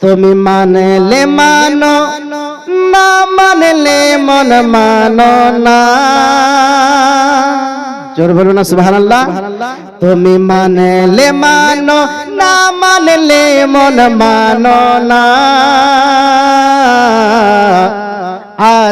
তুমি মানলে মানো, না মানলে মন মানো না। জোর বলো না সুহান তুমি মানলে মানো, না মানলে মন মানো না।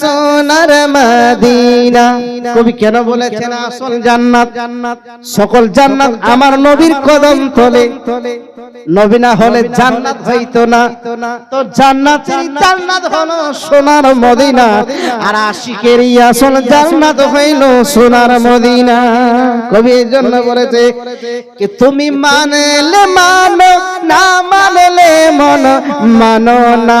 সোনার মদিনা। কবি কেন বলেছেন, আসল জান্নাত? জান্নাত সকল জান্নাত আমার নবীর কদম তলে। নবী না হলে জান্নাত হইতো না। তো জান্নাত জান্নাত হলো সোনার মদিনা। আর আশিকের আসল জান্নাত হইল সোনার মদিনা। কবি এই জন্য বলেছে কি তুমি মানলে মানো, না মানলে মন, মানো না।